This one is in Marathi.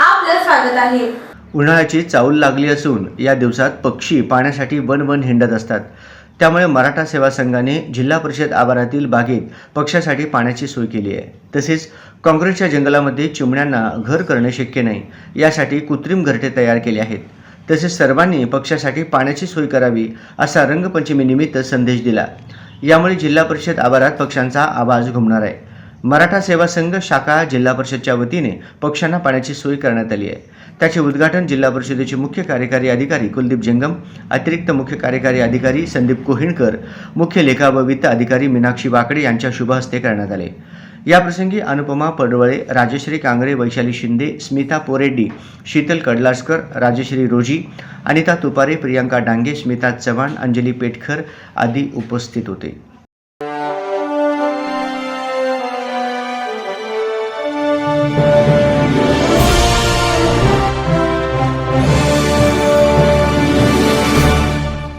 आपलं स्वागत आहे. उन्हाळ्याची चाऊल लागली असून या दिवसात पक्षी पाण्यासाठी वन वन हिंडत असतात. त्यामुळे मराठा सेवा संघाने जिल्हा परिषद आवारातील बागेत पक्षासाठी पाण्याची सोय केली आहे. तसेच काँग्रेसच्या जंगलामध्ये चिमण्यांना घर करणे शक्य नाही यासाठी कृत्रिम घरटे तयार केले आहेत. तसेच सर्वांनी पक्षासाठी पाण्याची सोय करावी असा रंगपंचमीनिमित्त संदेश दिला. यामुळे जिल्हा परिषद आवारात पक्षांचा आवाज घुमणार आहे. मराठा सेवा संघ शाखा जिल्हा परिषदच्या वतीने पक्ष्यांना पाण्याची सोय करण्यात आली आहे. त्याचे उद्घाटन जिल्हा परिषदेचे मुख्य कार्यकारी अधिकारी कुलदीप जंगम अतिरिक्त मुख्य कार्यकारी अधिकारी संदीप कोहिणकर मुख्य लेखा व वित्त अधिकारी मीनाक्षी वाकडे यांच्या शुभहस्ते करण्यात आले. याप्रसंगी अनुपमा पडवळे राजश्री कांगरे वैशाली शिंदे स्मिता पोरेड्डी शीतल कडलासकर राजश्री रोजी अनिता तुपारे प्रियांका डांगे स्मिता चव्हाण अंजली पेटकर आदी उपस्थित होते.